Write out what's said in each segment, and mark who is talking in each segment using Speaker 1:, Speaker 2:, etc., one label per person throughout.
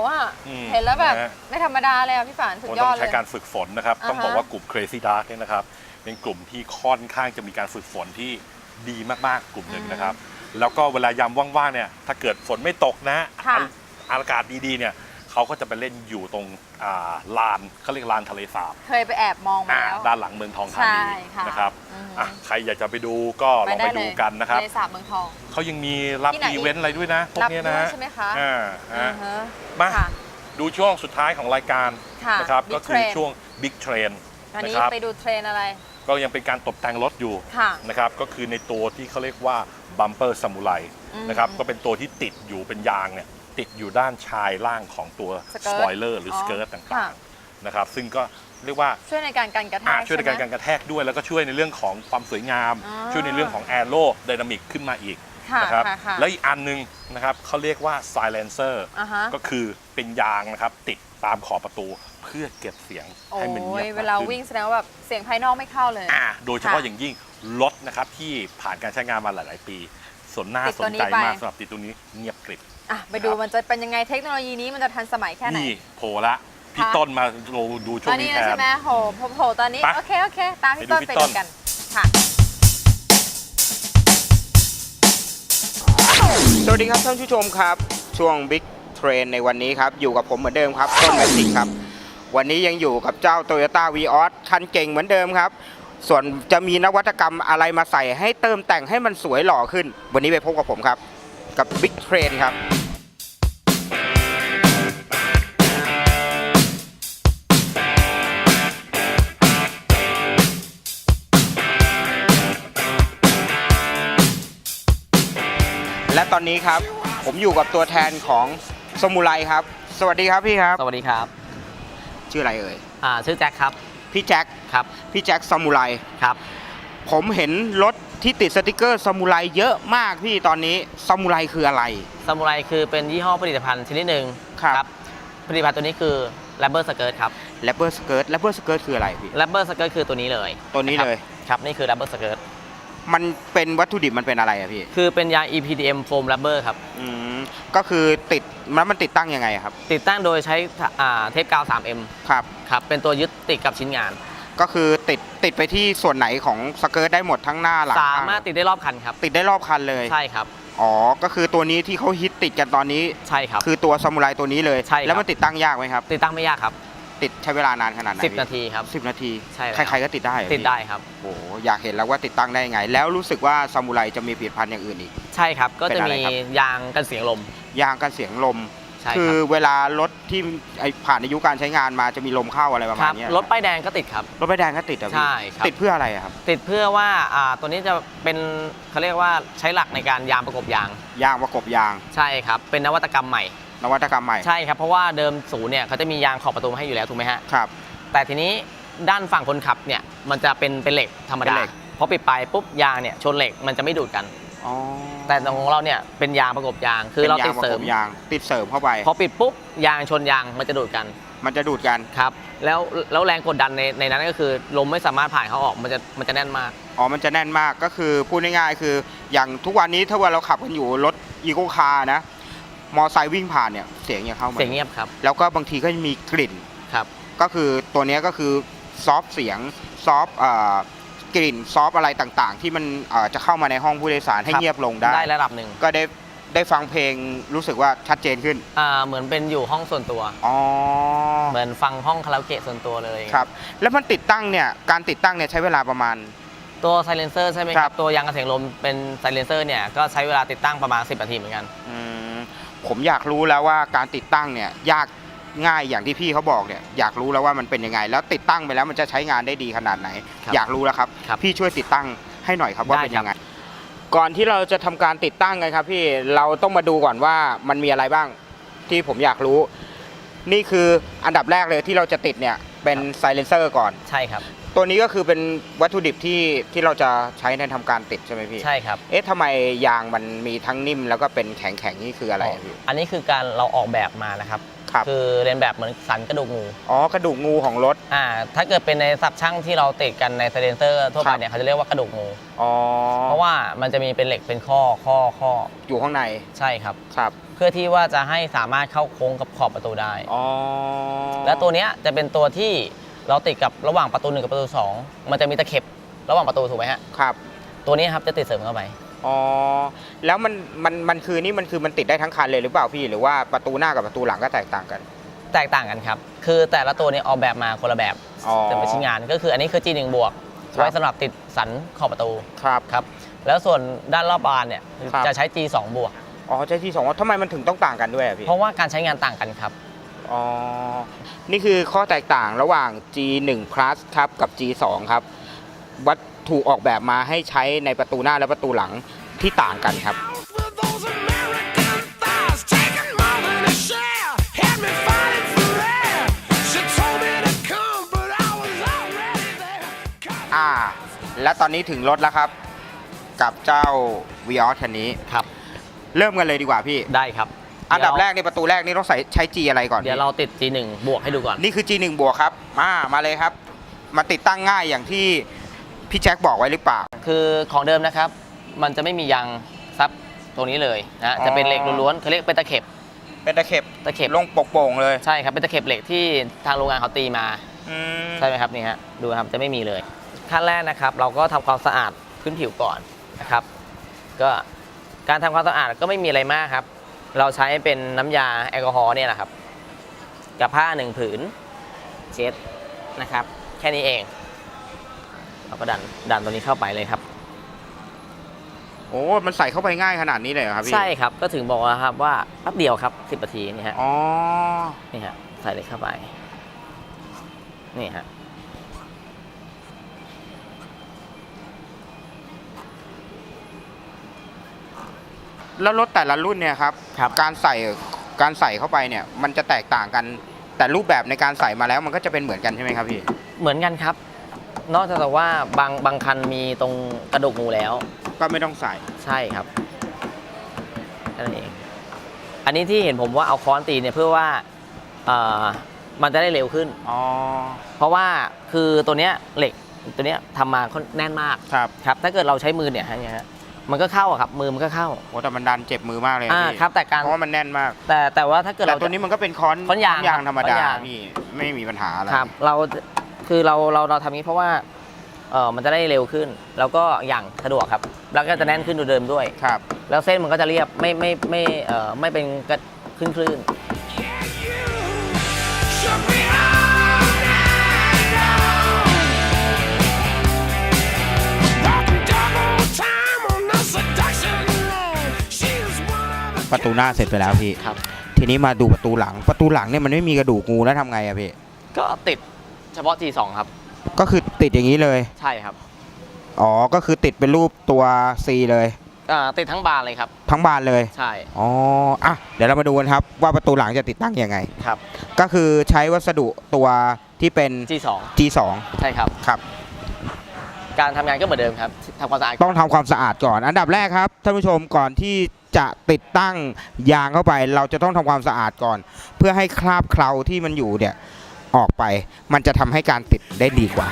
Speaker 1: ยวอะ
Speaker 2: อืม
Speaker 1: เห็นแล้วแบบ
Speaker 2: นะฮะ
Speaker 1: ไม่ธรรมดาเลยอะพี่ฝันสุด
Speaker 2: มัน
Speaker 1: ย
Speaker 2: ต้
Speaker 1: อ
Speaker 2: อ
Speaker 1: ด
Speaker 2: ง
Speaker 1: เล
Speaker 2: ใช้
Speaker 1: ย
Speaker 2: การฝึกฝนนะครับ
Speaker 1: อ่าฮะ
Speaker 2: ต้องบอกว่ากลุ่ม Crazy Dark เนี่ยนะครับ เป็นกลุ่มที่ค่อนข้างจะมีการฝึกฝนที่ดีมากๆ กลุ่มหนึ่งนะครับ แล้วก็เวลายามว่างๆ เนี่ย ถ้าเกิดฝนไม่ตกนะ
Speaker 1: ค่ะ
Speaker 2: อาอากาศดีๆ เนี่ย เขาก็จะไปเล่นอยู่ตรงอ่าลานเขาเรียกลานทะเลสาบ
Speaker 1: เคยไปแอบมองมา
Speaker 2: อ่า
Speaker 1: แล้ว
Speaker 2: ด้านหลังเมืองทองธา
Speaker 1: ใช่
Speaker 2: นี
Speaker 1: ค่ะ
Speaker 2: นะครับ
Speaker 1: อืม
Speaker 2: อะใครอยากจะไปดูก็ลองไปดูกันนะครับ
Speaker 1: ทะเลสาบเมืองทอง
Speaker 2: เขายังมีรับ
Speaker 1: ที่ไหน
Speaker 2: อีเวนต์อะไรด้วยนะพวก
Speaker 1: รับ
Speaker 2: เนี้ย
Speaker 1: ด้
Speaker 2: นะ
Speaker 1: วย
Speaker 2: ฮะ
Speaker 1: ใช่ไหมคะ
Speaker 2: อ่า
Speaker 1: อ่า
Speaker 2: ฮะ
Speaker 1: ฮะ
Speaker 2: มา
Speaker 1: ค่ะ
Speaker 2: ดูช่วงสุดท้ายของรายการ
Speaker 1: ค่ะ
Speaker 2: นะครับ
Speaker 1: Big
Speaker 2: ก็คือ
Speaker 1: Train
Speaker 2: ช่วง Big Train
Speaker 1: วัน
Speaker 2: นะ
Speaker 1: นี้
Speaker 2: ครับ
Speaker 1: ไปดูเทรนอะไร
Speaker 2: ก็ยังเป็นการตกแต่งรถอยู่
Speaker 1: ค่ะ
Speaker 2: นะครับ ก็คือในตัวที่เขาเรียกว่าบัมเปอร์ซามูไร
Speaker 1: อืม
Speaker 2: นะครับ ก็เป็นตัวที่ติดอยู่เป็นยางเนี่ย ติดอยู่ด้านชายล่างของตัว
Speaker 1: สเกิร์ต
Speaker 2: สปอยเลอร์หรืออ
Speaker 1: อ
Speaker 2: สเกิร์ตต่
Speaker 1: ค่ะา
Speaker 2: งๆนะครับซึ่งก็เรียกว่า
Speaker 1: ช่วยในการกันกระแท
Speaker 2: อ่ากช่วยในการ
Speaker 1: ใช่
Speaker 2: การ
Speaker 1: ไหม
Speaker 2: กระแทกด้วย แล้วก็ช่วยในเรื่องของความสวยงาม
Speaker 1: อ่า
Speaker 2: ช่วยในเรื่องของแอโรไดนามิกขึ้นมาอีก
Speaker 1: ค่ะ
Speaker 2: นะครับ
Speaker 1: ค่ะค่ะ
Speaker 2: แล้วอีกอันหนึงนะครับเขาเรียกว่า silencer
Speaker 1: อ่าฮะ
Speaker 2: ก็คือเป็นยางนะครับติดตามขอบประตูเพื่อเก็บเสียง
Speaker 1: โอ้
Speaker 2: ให้มันเงียบ
Speaker 1: ย
Speaker 2: มก
Speaker 1: เวลา
Speaker 2: ขึ้น
Speaker 1: วิ่งแสดงว่าแบบเสียงภายนอกไม่เข้าเลย
Speaker 2: อ่าโดยเฉพาะ
Speaker 1: ค่ะ
Speaker 2: อย่างยิ่งรถนะครับที่ผ่านการใช้งานมาหลาย ๆ ปีส่วนหน้า
Speaker 1: ติด
Speaker 2: ส
Speaker 1: ตัวนนี้
Speaker 2: ใจ
Speaker 1: ไป
Speaker 2: มากสำหรับติดตัวนี้เงียบกริบ
Speaker 1: อะไปดูมันจะเป็นยังไงเทคโนโลยีนี้มันจะทันสมัยแค่ไหน
Speaker 2: นี่โผล่ละพี่
Speaker 1: ค่ะ
Speaker 2: ต้นมาดูช่
Speaker 1: ต
Speaker 2: ว
Speaker 1: องน
Speaker 2: นี้
Speaker 1: นี้
Speaker 2: แท
Speaker 1: แล้ว
Speaker 2: น
Speaker 1: ใช่ไหมโหโผล่โผล่ตอนนี้
Speaker 2: ไป
Speaker 1: โอเค โอเค ตามพี่
Speaker 2: ไปดู
Speaker 1: ต้น
Speaker 2: พี่
Speaker 1: ไป
Speaker 2: ต้
Speaker 1: ดู
Speaker 2: น
Speaker 1: กัน ค่ะ
Speaker 3: สวัสดีครับท่านผู้ชมครับ ช่วง Big Train ในวันนี้ครับ อยู่กับผมเหมือนเดิมครับต้นแมติกครับ วันนี้ยังอยู่กับเจ้า Toyota v ีออสคันเก่งเหมือนเดิมครับ ส่วนจะมีนวัตกรรมอะไรมาใส่ให้เติมแต่งให้มันสวยหล่อขึ้น วันนี้ไปพบกับผมครับ กับ Big Train ครับ อนนี้ครับ ผมอยู่กับตัวแทนของสมุไรครับ สวัสดีครับพี่ครับ
Speaker 4: สวัสดีครับ
Speaker 3: ชื่ออะไรเอ่ย
Speaker 4: อ่า ชื่อแจ็คครับ
Speaker 3: พี่แจ็ค
Speaker 4: ครับ
Speaker 3: พี่แจ็คซามูไร
Speaker 4: ครับ
Speaker 3: ผมเห็นรถที่ติดสติกเกอร์ซามูไรเยอะมากพี่ตอนนี้ซามูไรคืออะไร
Speaker 4: ซามูไรคือเป็นยี่ห้อผลิตภัณฑ์ชนิดหนึ่ง
Speaker 3: ครับ
Speaker 4: ผลิตภัณฑ์ตัวนี้คือ r ร b เบอร์สเกิร์ตครับ
Speaker 3: แรปเปอร์สเกิร์ตแรปเปอร์สเกิร์ตคืออะไรพี่
Speaker 4: r ร b เบอร์สเกิร์ตคือตัวนี้เลย
Speaker 3: ตัวนี้เลย
Speaker 4: ครับ นี่คือ r ร b เบอร์สเกิร์ต
Speaker 3: มันเป็นวัตถุดิบมันเป็นอะไรอะพี่
Speaker 4: คือเป็นยาง EPDM foam rubber ครับ
Speaker 3: อืม ก็คือติดมันมันติดตั้งยังไงอะครับ
Speaker 4: ติดตั้งโดยใช้อ่าเทปกาว 3M
Speaker 3: ครับ
Speaker 4: ครับ เป็นตัวยึดติดกับชิ้นงาน
Speaker 3: ก็คือติดติดไปที่ส่วนไหนของสเกิร์ตได้หมดทั้งหน้าหลัง
Speaker 4: สามารถติดได้รอบคันครับ
Speaker 3: ติดได้รอบคันเลย
Speaker 4: ใช่ครับ
Speaker 3: อ๋อ ก็คือตัวนี้ที่เขาฮิตติดกันตอนนี้
Speaker 4: ใช่ครับ
Speaker 3: คือตัวซามูไรตัวนี้เลย
Speaker 4: ใช่ครับ
Speaker 3: แล้วมันติดตั้งยากไหมครับ
Speaker 4: ติดตั้งไม่ยากครับ
Speaker 3: ติดใช้เวลานานขนาดไหน
Speaker 4: 10 นาทีครับ
Speaker 3: สิบนาที
Speaker 4: ใช่แล้ว
Speaker 3: ใครๆก็ติดได้เหรอ
Speaker 4: ติด
Speaker 3: พี่
Speaker 4: ได้ครับ
Speaker 3: โอ้โหอยากเห็นแล้วว่าติดตั้งได้ยังไง แล้วรู้สึกว่าซามูไรจะมีผลิตภัณฑ์อย่างอื่นอีก
Speaker 4: ใช่ครับก็
Speaker 3: เป็
Speaker 4: จะ
Speaker 3: นอะไร
Speaker 4: มี
Speaker 3: ครับ
Speaker 4: ยางกันเสียงลม
Speaker 3: ยางกันเสียงลม
Speaker 4: ใช่ค
Speaker 3: คื
Speaker 4: รั
Speaker 3: อบเวลารถที่ไอ้ผ่านอายุการใช้งานมาจะมีลมเข้าอะไรประ
Speaker 4: ค
Speaker 3: มาณ
Speaker 4: รับ
Speaker 3: เนี้ย
Speaker 4: รถป้ายแดงก็ติดครับ
Speaker 3: รถใบแดงก็ติดอะพี่
Speaker 4: ใช่ครับ
Speaker 3: ติดเพื่ออะไรอะครับ
Speaker 4: ติดเพื่อว่าอ่าตัวนี้จะเป็นเขาเรียกว่าใช้หลักในการยางประกบยาง
Speaker 3: ยางประกบยาง
Speaker 4: ใช่ครับเป็นนวัตกรรมใหม่
Speaker 3: นวัตกรรมใหม่
Speaker 4: ใช่ครับเพราะว่าเดิมศูนย์เนี่ยเขาจะมียางขอบประตูมาให้อยู่แล้วถูกไหมฮะ
Speaker 3: ครับ
Speaker 4: แต่ทีนี้ด้านฝั่งคนขับเนี่ยมันจะเป็นเป็นเหล็กธรรม
Speaker 3: เป็น
Speaker 4: ดา
Speaker 3: เหล็ก
Speaker 4: พอปิดไปปุ๊บยางเนี่ยชนเหล็กมันจะไม่ดูดกัน
Speaker 3: อ๋อ
Speaker 4: แต่ของเราเนี่ยเป็นยางประกบยาง คือเรา
Speaker 3: ป็นย
Speaker 4: ติดเสริ
Speaker 3: ป
Speaker 4: ม
Speaker 3: ระกบยาง ติดเสริมเข้าไป
Speaker 4: พอปิดปุ๊บยางชนยางมันจะดูดกัน
Speaker 3: มันจะดูดกัน
Speaker 4: ครับ แล้วแล้วแรงกดดันในในนั้นก็คือลมไม่สามารถผ่านเขาออก มันจะมันจะแน่นมาก
Speaker 3: อ๋อ มันจะแน่นมาก ก็คือพูดง่ายๆคือ อย่างทุกวันนี้ถ้าว่าเราขับกันอยู่รถอีโคคาร์นะ มอไซค์วิ่งผ่านเนี่ยเสียงยังเข้ามา
Speaker 4: เสียงเงียบครับ
Speaker 3: แล้วก็บางทีก็จะมีกลิ่น
Speaker 4: ครับ
Speaker 3: ก็คือตัวเนี้ยก็คือซอฟต์เสียงซอฟต์เอ่อ กลิ่นซอฟต์อะไรต่างๆ ที่มันเอ่อจะเข้ามาในห้องผู้โดยสารให้
Speaker 4: ครับ
Speaker 3: เงียบลงได้
Speaker 4: ได้ระดับหนึ่ง
Speaker 3: ก็ได้ได้ฟังเพลงรู้สึกว่าชัดเจนขึ้น
Speaker 4: อ่าเหมือนเป็นอยู่ห้องส่วนตัว
Speaker 3: อ๋อ
Speaker 4: เหมือนฟังห้องคาราโอเกะส่วนตัวเลย
Speaker 3: ครับ แล้วมันติดตั้งเนี่ย การติดตั้งเนี่ยใช้เวลาประมาณ
Speaker 4: ตัวไซเลนเซอร์ใช่ไหมค
Speaker 3: ครั
Speaker 4: รับ
Speaker 3: บ
Speaker 4: ตัวยางกระเสียงลมเป็นไซเลนเซอร์เนี่ยก็ใช้เวลาติดตั้งประมาณ 10นาทีเหมือนกัน
Speaker 3: อืมผมอยากรู้แล้วว่าการติดตั้งเนี่ยยาก ง่ายอย่างที่พี่เขาบอกเนี่ยอยากรู้แล้วว่ามันเป็นยังไง แล้วติดตั้งไปแล้วมันจะใช้งานได้ดีขนาดไหน
Speaker 4: ครับ
Speaker 3: อยากรู้แล้วครับ
Speaker 4: ครับ
Speaker 3: พี่ช่วยติดตั้งให้หน่อยครับว่า
Speaker 4: ได้
Speaker 3: เป็น
Speaker 4: ครั
Speaker 3: ยั
Speaker 4: บ
Speaker 3: งไง ก่อนที่เราจะทำการติดตั้งกันครับ พี่เราต้องมาดูก่อนว่ามันมีอะไรบ้างที่ผมอยากรู้ นี่คืออันดับแรกเลยที่เราจะติดเนี่ยเป็นไซเลนเซอร์ก่อน
Speaker 4: ใช่ครับ
Speaker 3: ตัวนี้ก็คือเป็นวัตถุดิบที่ที่เราจะใช้ในทำการติดใช่ไหมพี่
Speaker 4: ใช่ครับ
Speaker 3: เอ๊ะทำไมยางมันมีทั้งนิ่มแล้วก็เป็นแข็งแข็งๆนี่คืออะไรอะพี่
Speaker 4: อันนี้คือการเราออกแบบมานะครับ
Speaker 3: ครับ
Speaker 4: คือเรียนแบบเหมือนสันกระดูกงู
Speaker 3: อ๋อกระดูกงูของรถ
Speaker 4: อ่าถ้าเกิดเป็นในศัพท์ช่างที่เราติดกันในไซเลนเซอร์ทั่ว
Speaker 3: ครั
Speaker 4: ไป
Speaker 3: บ
Speaker 4: เนี่ยเขาจะเรียกว่ากระดูกงู
Speaker 3: อ๋อ
Speaker 4: เพราะว่ามันจะมีเป็นเหล็กเป็นข้อข้อข้อ
Speaker 3: อยู่ข้างใน
Speaker 4: ใช่ครับ
Speaker 3: ครับ
Speaker 4: เพื่อที่ว่าจะให้สามารถเข้าโค้งกับขอบประตูได้
Speaker 3: อ๋อ
Speaker 4: และตัวเนี้ยจะเป็นตัวที่เราติดกับระหว่างประตูหนึ่งกับประตูสองมันจะมีตะเข็บระหว่างประตูถูกไหมฮะ
Speaker 3: ครับ
Speaker 4: ตัวนี้ครับจะติดเสริมเข้าไป
Speaker 3: อ๋อแล้วมันมันมันคือนี่มันคือมันติดได้ทั้งคันเลยหรือเปล่าพี่หรือว่าประตูหน้ากับประตูหลังก็แตกต่างกัน
Speaker 4: แตกต่างกันครับ คือแต่ละตัวเนี่ยออกแบบมาคนละแบบ
Speaker 3: อ๋อ
Speaker 4: จะเป็นชิ้นงานก็คืออันนี้คือ G1 บวก
Speaker 3: ครับ
Speaker 4: ไว้สำหรับติดสันขอบประตู
Speaker 3: ครับ
Speaker 4: ครับ แล้วส่วนด้านรอบบานเนี่ย
Speaker 3: ครับ
Speaker 4: จะใช้ G2 บวก
Speaker 3: อ๋อใช่ที่สองทำไมมันถึงต้องต่างกันด้วยอะพี่
Speaker 4: เพราะว่าการใช้งานต่างกันครับ
Speaker 3: อ๋อนี่คือข้อแตกต่างระหว่าง G1 Plus ครับกับ G2 ครับวัต ถุออกแบบมาให้ใช้ในประตูหน้าและประตูหลังที่ต่างกันครับ
Speaker 5: For those American thighs, taking more than a share, had me fighting for air. She told me to come, but I was already there.
Speaker 3: อ่า และตอนนี้ถึงรถแล้วครับ กับเจ้า v ีออสคันนี้
Speaker 4: ครับ
Speaker 3: เริ่มกันเลยดีกว่าพี่
Speaker 4: ได้ครับ
Speaker 3: อันดับแรก
Speaker 4: เดี๋ยว
Speaker 3: ในประตูแรกนี่ต้องใส่ใช้ G อะไรก่อน
Speaker 4: เดี๋ยวเราติด G1 บวกให้ดูก่อน
Speaker 3: นี่คือ G1 บวกครับ มา มาเลยครับ มาติดตั้งง่ายอย่างที่ พี่แจ็คบอกไว้หรือเปล่า
Speaker 4: คือของเดิมนะครับ มันจะไม่มียางซับตรงนี้เลยนะ
Speaker 3: อ๋อ
Speaker 4: จะเป็นเหล็กล้วนๆเขาเรียกเป็นตะเข็บ
Speaker 3: เป็นตะเข็บ
Speaker 4: ตะเข็บ
Speaker 3: ลงโป่งๆเลย
Speaker 4: ใช่ครับ เป็นตะเข็บเหล็กที่ทางโรงงานเขาตีมา
Speaker 3: อืม
Speaker 4: ใช่ไหมครับนี่ฮะดูครับจะไม่มีเลย ขั้นแรกนะครับ เราก็ทำความสะอาดพื้นผิวก่อนนะครับ ก็การทำความสะอาดก็ไม่มีอะไรมากครับ เราใช้เป็นน้ำยาแอลกอฮอล์เนี่ยแหละครับ กับผ้าหนึ่งผืนเช็ดนะครับ แค่นี้เอง เราก็ดันดันตัวนี้เข้าไปเลยครับ
Speaker 3: โอ้มันใส่เข้าไปง่ายขนาดนี้เลยเหรอครับพี่
Speaker 4: ใช่ครับก็ถึงบอกว่าครับว่าแป๊บเดียวครับ10นาทีนี่ฮะ
Speaker 3: อ๋อ
Speaker 4: นี่ฮะใส่เลยเข้าไปนี่ฮะ
Speaker 3: แล้วรถแต่ละรุ่นเนี่ยครับ
Speaker 4: ครับ
Speaker 3: การใส่การใส่เข้าไปเนี่ย มันจะแตกต่างกันแต่รูปแบบในการใส่มาแล้วมันก็จะเป็นเหมือนกันใช่ไหมครับพี่
Speaker 4: เหมือนกันครับ นอกจากแต่ว่าบางบางคันมีตรงกระดูกงูแล้ว
Speaker 3: ก็ไม่ต้องใส่
Speaker 4: ใช่ครับแค่นั้นเอง อันนี้ที่เห็นผมว่าเอาค้อนตีเนี่ยเพื่อว่าเอ่อมันจะได้เร็วขึ้น
Speaker 3: อ๋อ
Speaker 4: เพราะว่าคือตัวเนี้ยเหล็กตัวเนี้ยทำมาค่อนแน่นมาก
Speaker 3: ครับ
Speaker 4: ครับ ถ้าเกิดเราใช้มือเนี่ยฮะเนี่ยฮะมันก็เข้าอะครับ มือมันก็เข้า
Speaker 3: โอ้แต่มันดันเจ็บมือมากเลย
Speaker 4: อ่า
Speaker 3: พี่
Speaker 4: ครับ แต่การ
Speaker 3: เพราะว่ามันแน่นมาก
Speaker 4: แต่แต่ว่าถ้าเกิด
Speaker 3: แต่
Speaker 4: เรา
Speaker 3: ตัว
Speaker 4: จะ
Speaker 3: นี้มันก็เป็นค้อน
Speaker 4: ค้อนยาง
Speaker 3: ยางธรรมดา
Speaker 4: ค้อนยาง
Speaker 3: พี่ไม่มีปัญหาอะไร
Speaker 4: ครับ เรา คือเราเราเราทำนี้เพราะว่าเออมันจะได้เร็วขึ้น แล้วก็อย่างสะดวกครับ แล้วก็จะแน่นขึ้นดูเดิมด้วย
Speaker 3: ครับ
Speaker 4: แล้วเส้นมันก็จะเรียบไม่ไม่ไม่เอ่อไม่เป็นกระคลื่นคลื่น
Speaker 5: Yeah, you shook me all night long. Walking double time on the seduction road. She was one of the
Speaker 3: ประตูหน้าเสร็จไปแล้วพี่
Speaker 4: ครับ
Speaker 3: ทีนี้มาดูประตูหลัง ประตูหลังเนี่ยมันไม่มีกระดูกงูแล้วทำไงอะพี่
Speaker 4: ก็ติด เฉพาะ G2 ครับ
Speaker 3: ก็คือติดอย่างนี้เลย
Speaker 4: ใช่ครับ
Speaker 3: อ๋อ ก็คือติดเป็นรูปตัว C เลย
Speaker 4: อ่าติดทั้งบานเลยครับ
Speaker 3: ทั้งบานเลย
Speaker 4: ใช่
Speaker 3: อ๋ออะเดี๋ยวเรามาดูกันครับว่าประตูหลังจะติดตั้งยังไง
Speaker 4: ครับ
Speaker 3: ก็คือใช้วัสดุตัวที่เป็น
Speaker 4: G2
Speaker 3: G2
Speaker 4: ใช่ครับ
Speaker 3: ครับ
Speaker 4: การทำงานก็เหมือนเดิมครับทำความสะอาด
Speaker 3: ต้องทำความสะอาดก่อน อันดับแรกครับท่านผู้ชมก่อนที่จะติดตั้งยางเข้าไป เราจะต้องทำความสะอาดก่อน เพื่อให้คราบเคลาที่มันอยู่เนี่ย ออกไป มันจะทำให้การติดได้ดีกว่า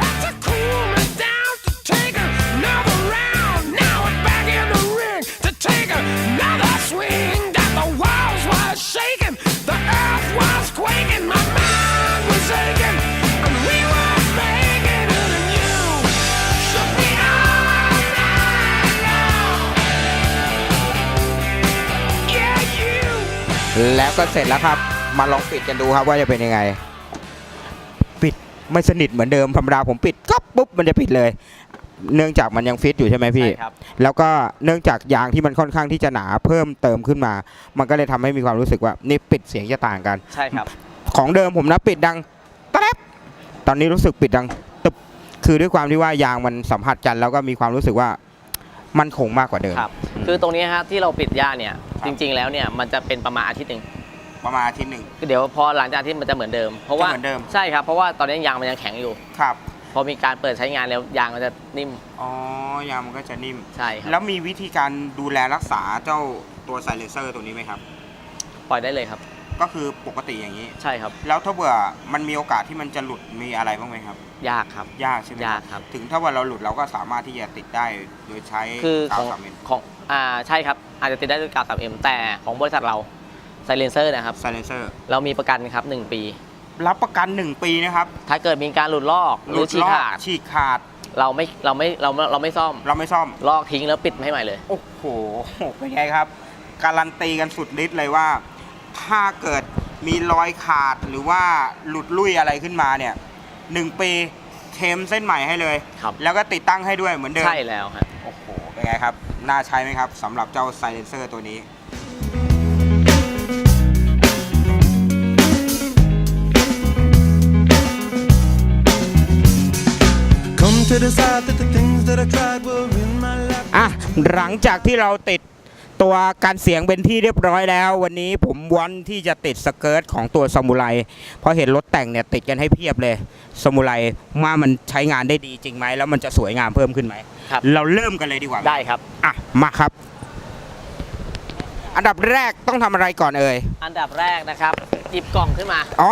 Speaker 5: Had to cool me down to take another round. Now we're back in the ring to take another swing. That the walls was shaking, the earth was quaking, my mind was aching, and we were making it. And you shook me all night long. Yeah, you.
Speaker 3: แล้วก็เสร็จแล้วครับ มาลองปิดกันดูครับว่าจะเป็นยังไง ปิดไม่สนิทเหมือนเดิมธรรมดาผมปิดก็ปุ๊บมันจะปิดเลย เนื่องจากมันยังฟิตอยู่ใช่ไหมพี่
Speaker 4: ใช่ครับ
Speaker 3: แล้วก็เนื่องจากยางที่มันค่อนข้างที่จะหนาเพิ่มเติมขึ้นมา มันก็เลยทำให้มีความรู้สึกว่านี่ปิดเสียงจะต่างกัน
Speaker 4: ใช่ครับ
Speaker 3: ของเดิมผมนะปิดดังตะแลบตอนนี้รู้สึกปิดดังตึบคือด้วยความที่ว่ายางมันสัมผัสกัน แล้วก็มีความรู้สึกว่ามันคงมากกว่าเดิม
Speaker 4: ครับ คือตรงนี้ฮะที่เราปิดย่าเนี่ย
Speaker 3: ครับ
Speaker 4: จริง ๆ แล้วเนี่ยมันจะเป็นประมาณอาทิตย์หนึ่ง
Speaker 3: ประมาณอาทิตย์หนึ่ง
Speaker 4: คือเดี๋ยวพอหลังจากอาที่มันจะเหมือนเดิม เพราะว่า
Speaker 3: จะเหมือนเดิม
Speaker 4: ใช่ครับเพราะว่าตอนนี้ยางมันยังแข็งอยู่
Speaker 3: ครับ
Speaker 4: พอมีการเปิดใช้งานแล้วยางมันจะนิ่ม
Speaker 3: อ๋อยางมันก็จะนิ่ม
Speaker 4: ใช่ครับ
Speaker 3: แล้วมีวิธีการดูแลรักษาเจ้าตัวไซเลนเซอร์ตัวนี้ไหมครับ
Speaker 4: ปล่อยได้เลยครับ
Speaker 3: ก็คือปกติอย่างนี้
Speaker 4: ใช่ครับ
Speaker 3: แล้วถ้าเบื่อมันมีโอกาสที่มันจะหลุดมีอะไรบ้างไหมครับ
Speaker 4: ยากครับ
Speaker 3: ยากใช่ไหม
Speaker 4: ยากครับ
Speaker 3: ถึงถ้าว่าเราหลุดเราก็สามารถที่จะติดได้โดยใช้
Speaker 4: คือข
Speaker 3: กา
Speaker 4: อ
Speaker 3: ว
Speaker 4: ง
Speaker 3: สามเมน
Speaker 4: ของอ่าใช่ครับอาจจะติดได้ด้วยกาว 3M แต่ของบริษัทเรา ไซเลนเซอร์นะครับ
Speaker 3: ไซเลนเซอร์
Speaker 4: เรามีประกันครับ 1 ปี
Speaker 3: รับประกัน 1 ปีนะครับ
Speaker 4: ถ้าเกิดมีการหลุดลอกหรือฉีก
Speaker 3: ลอก
Speaker 4: ขาด
Speaker 3: ฉีกขาด
Speaker 4: เราไม่เราไม่เราเราไม่ซ่อม
Speaker 3: เราไม่ซ่อม
Speaker 4: ลอกทิ้งแล้วปิดให้ใหม่เลย
Speaker 3: โอ้โหเป็นไงครับ การันตีกันสุดฤทธิ์เลยว่า ถ้าเกิดมีรอยขาดหรือว่าหลุดลุ่ยอะไรขึ้นมาเนี่ยหนึ่งปีเทมเส้นใหม่ให้เลย
Speaker 4: ครับ
Speaker 3: แล้วก็ติดตั้งให้ด้วยเหมือนเดิม
Speaker 4: ใช่แล้วฮะ
Speaker 3: โอ้โห เป็นไงครับ น่าใช้ไหมครับสำหรับเจ้าไซเลนเซอร์ตัวนี้ อะหลังจากที่เราติดตัวการเสียงเป็นที่เรียบร้อยแล้ว วันนี้ผมวันที่จะติดสเกิร์ตของตัวสมุไรเพราะเห็นรถแต่งเนี่ยติดกันให้เพียบเลยสมุไรว่ามันใช้งานได้ดีจริงไหมแล้วมันจะสวยงามเพิ่มขึ้นไหม
Speaker 4: ครับ
Speaker 3: เราเริ่มกันเลยดีกว่า
Speaker 4: ได้ครับ
Speaker 3: อะมาครับ อันดับแรกต้องทำอะไรก่อนเอ่ย
Speaker 4: อันดับแรกนะครับหยิบกล่องขึ้นมา
Speaker 3: อ๋อ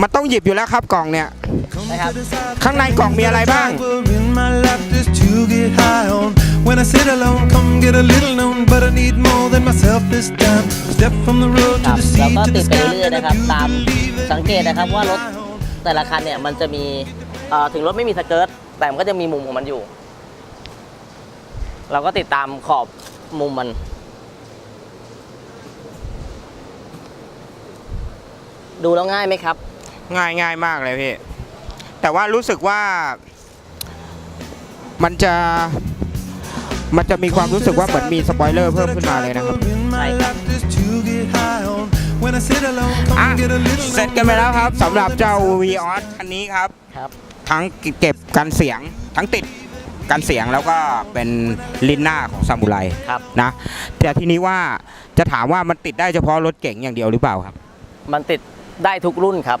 Speaker 3: มันต้องหยิบอยู่แล้วครับกล่องเนี่ย
Speaker 6: Come
Speaker 4: I have-
Speaker 6: to decide
Speaker 3: ข้างในกล่องมีอะไรบ้าง
Speaker 6: that were in my life just to get high on. When I sit alone, come get a little known, but I need more than myself this time. Step from the road
Speaker 4: ค
Speaker 6: to
Speaker 4: รับ
Speaker 6: the
Speaker 4: แล้ว
Speaker 6: sea
Speaker 4: ก็
Speaker 6: to
Speaker 4: ติ
Speaker 6: the
Speaker 4: ดไป
Speaker 6: sky,
Speaker 4: เรื่อยๆ
Speaker 6: and I
Speaker 4: นะครับ
Speaker 6: do
Speaker 4: ตาม
Speaker 6: believe that
Speaker 4: สังเกตนะครับว่ารถ
Speaker 6: I own.
Speaker 4: แต่ละคันเนี่ยมันจะมีเอ่อถึงรถไม่มีสเกิร์ตแต่มันก็จะมีมุมของมันอยู่ เราก็ติดตามขอบมุมมัน ดูแล้วง่ายไหมครับ
Speaker 3: ง่ายง่ายมากเลยพี่แต่ว่ารู้สึกว่า มันจะมันจะมีความรู้สึกว่าเหมือนมีสปอยเลอร์เพิ่มขึ้นมาเลยนะครับอะเสร็จกันไปแล้วครับสำหรับเจ้า v ีออสคันนี้ครับ
Speaker 4: ครับ
Speaker 3: ทั้งเก็บกันเสียงทั้งติดกันเสียงแล้วก็เป็นลินหน้าของซามูไร
Speaker 4: ครับ
Speaker 3: นะแต่ทีนี้ว่าจะถามว่ามันติดได้เฉพาะรถเก๋งอย่างเดียวหรือเปล่าครับ
Speaker 4: มันติดได้ทุกรุ่นครับ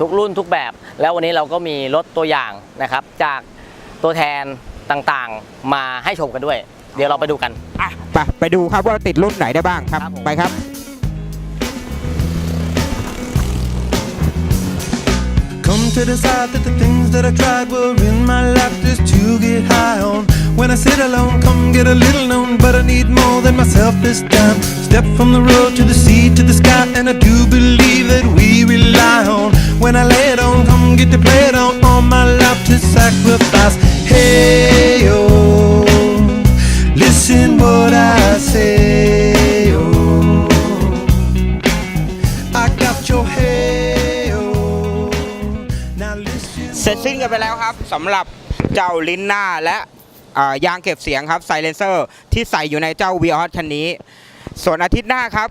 Speaker 4: ทุกรุ่นทุกแบบ แล้ววันนี้เราก็มีรถตัวอย่างนะครับ จากตัวแทนต่างๆ มาให้ชมกันด้วย เดี๋ยวเราไปดูกัน
Speaker 3: อะไปไปดูครับว่าติดรุ่นไหนได้บ้างครับ
Speaker 4: ครับผม
Speaker 3: ไปครับ
Speaker 6: Come to decide that the things that I tried were in my life just to get high on. When I sit alone, come get a little known, but I need more than myself this time. Step from the road to the sea to the sky, and I do believe When I lay it on, come get to play it on, all my life to sacrifice. Hey, oh, listen what I say, oh. I got your hey, oh. Now listen.
Speaker 3: เสร็จสิ้นกันไปแล้วครับสำหรับเจ้าลิ้นหน้าและอ่ายางเก็บเสียงครับไซเลนเซอร์ที่ใส่อยู่ในเจ้า v ีออสคันนี้ ส่วนอาทิตย์หน้าครับ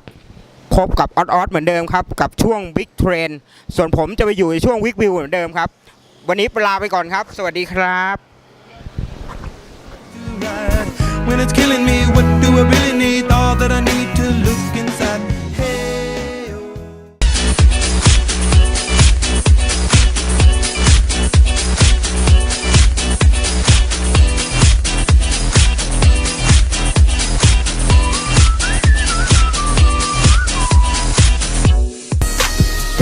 Speaker 3: พบกับออสออสเหมือนเดิมครับ กับช่วงบิ๊กเทรนส่วนผมจะไปอยู่ในช่วงวิกวิวเหมือนเดิมครับ วันนี้ลาไปก่อนครับ สวัสดีครับ
Speaker 6: When it's killing me, what do I really need? All that I need to look inside.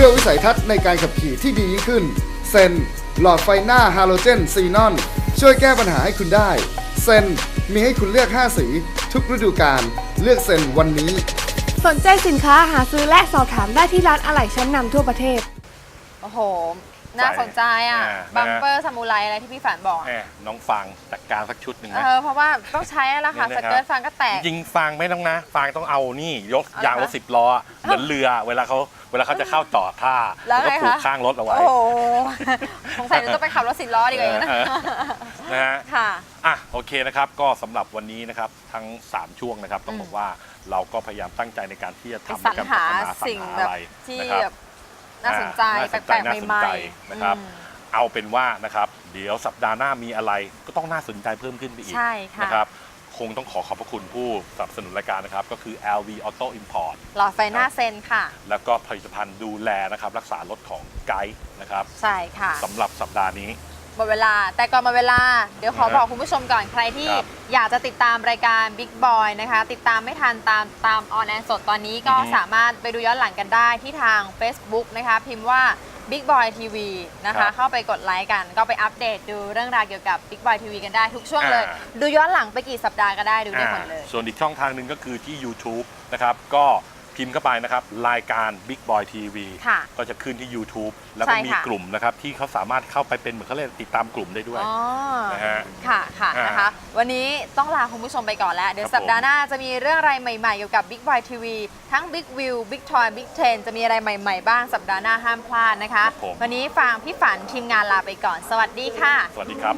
Speaker 7: พื่อวิสัยทัศน์ในการขับขี่ที่ดียิ่งขึ้น เซนหลอดไฟหน้าฮาโลเจนซีนอน ช่วยแก้ปัญหาให้คุณได้ เซนมีให้คุณเลือก 5 สี ทุกฤดูกาลเลือกเซนวันนี้
Speaker 8: สนใจสินค้าหาซื้อและสอบถามได้ที่ร้านอะไหล่ชั้นนำทั่วประเทศ
Speaker 1: โอ้โห น่าสนใจอะ
Speaker 2: อ่า
Speaker 1: บัมเปอร์ซามูไรอะไรที่พี่ฝันบอก
Speaker 2: แหมน้องฟังจัดการสักชุดหนึ่ง
Speaker 1: เอ
Speaker 2: นะ
Speaker 1: อเพราะว่าต้องใช้แล้วค่ะ
Speaker 2: นี่
Speaker 1: ส
Speaker 2: นะครับ
Speaker 1: เกิร์ตฟังก็แตก
Speaker 2: จริงๆฟางไม่ต้องนะ ฟางต้องเอานี่ยก
Speaker 1: เอาเหรอยา
Speaker 2: งรถสิบล้อเหมือนเรือเวลาเขาเวลาเขาจะเข้าต่อท่า
Speaker 1: แล้ว
Speaker 2: ก็
Speaker 1: ไง
Speaker 2: ผูก
Speaker 1: คะ
Speaker 2: ข้างรถเอาไว้
Speaker 1: โอ้โหสงสัยจะต้องไปขับรถสิบล้อดีกว่าอย่างนั้น
Speaker 2: เออเออนะฮะ
Speaker 1: ค่ะ
Speaker 2: อะโอเคนะครับก็สำหรับวันนี้นะครับทั้ง 3 ช่วงนะครับต้องบอกว่าเราก็พยายามตั้งใจในการที่จะ
Speaker 1: ไป
Speaker 2: ทำ
Speaker 1: สรร
Speaker 2: การ
Speaker 1: หา
Speaker 2: พัฒนา
Speaker 1: สิ่ง
Speaker 2: รรหา
Speaker 1: แบบ
Speaker 2: อะไร
Speaker 1: ที่
Speaker 2: นะครับ
Speaker 1: แบบ น่าสนใจ
Speaker 2: อ่า
Speaker 1: แปลก
Speaker 2: น่า
Speaker 1: ๆ
Speaker 2: สน
Speaker 1: ใหม่
Speaker 2: ใจ
Speaker 1: ๆ
Speaker 2: นะครับ
Speaker 1: อืม
Speaker 2: เอาเป็นว่านะครับ เดี๋ยวสัปดาห์หน้ามีอะไรก็ต้องน่าสนใจเพิ่มขึ้นไปอีก
Speaker 1: ใช่ค่ะ
Speaker 2: นะครับคงต้องขอขอบพระคุณผู้สนับสนุนรายการนะครับ ก็คือ LV Auto Import
Speaker 1: หลอดไฟหน้าเซนค่ะ
Speaker 2: แล้วก็ผลิตภัณฑ์ดูแลนะครับ รักษารถของไกด์นะครับ
Speaker 1: ใช่ค่ะ
Speaker 2: สำหรับสัปดาห์นี้
Speaker 1: หมดเวลา แต่ก่อนหมดเวลา เดี๋ยวขอ
Speaker 2: นะฮะ
Speaker 1: บอกคุณผู้ชมก่อนใครที่
Speaker 2: ครับ
Speaker 1: อยากจะติดตามรายการ Big Boy นะคะ ติดตามไม่ทันตามตามออนแอร์สดตอนนี้ก็
Speaker 2: อือฮึ
Speaker 1: สามารถไปดูย้อนหลังกันได้ที่ทาง Facebook นะคะ พิมพ์ว่า Big Boy TV นะ
Speaker 2: ครั
Speaker 1: คะ
Speaker 2: บ
Speaker 1: เข้าไปกดไลค์กัน ก็ไปอัปเดตดูเรื่องราวเกี่ยวกับ Big Boy TV กันได้ทุกช่วงเลย
Speaker 2: อ่า
Speaker 1: ดูย้อนหลังไปกี่สัปดาห์ก็ได้ดูได้หมดเลย
Speaker 2: อ่าส่วนอีกช่องทางหนึ่งก็คือที่ YouTube นะครับ ก็ พิมพ์เข้าไปนะครับ รายการ Big Boy TV
Speaker 1: ค่ะ
Speaker 2: ก็จะขึ้นที่ YouTube แล้ว
Speaker 1: ใช่
Speaker 2: ก็มี
Speaker 1: ค่ะ
Speaker 2: กลุ่มนะครับ ที่เขาสามารถเข้าไปเป็นเหมือนเขาเรียกติดตามกลุ่มได้ด้วย
Speaker 1: อ๋อ
Speaker 2: นะฮะ
Speaker 1: ค่ะค่ะ
Speaker 2: อ่าน
Speaker 1: นะคะ วันนี้ต้องลาคุณผู้ชมไปก่อนแล้ว เดี๋ยว
Speaker 2: ครับ
Speaker 1: สัปดาห์หน้าจะมีเรื่องอะไรใหม่ๆเกี่ยวกับ Big Boy TV ทั้ง Big View Big Toy Big Ten จะมีอะไรใหม่ๆบ้างสัปดาห์หน้าห้ามพลาดนะคะ
Speaker 2: ครับผม
Speaker 1: วันนี้ฟางพี่ฝันทีมงานลาไปก่อน สวัสดีค่ะ
Speaker 2: สวัสดีครับ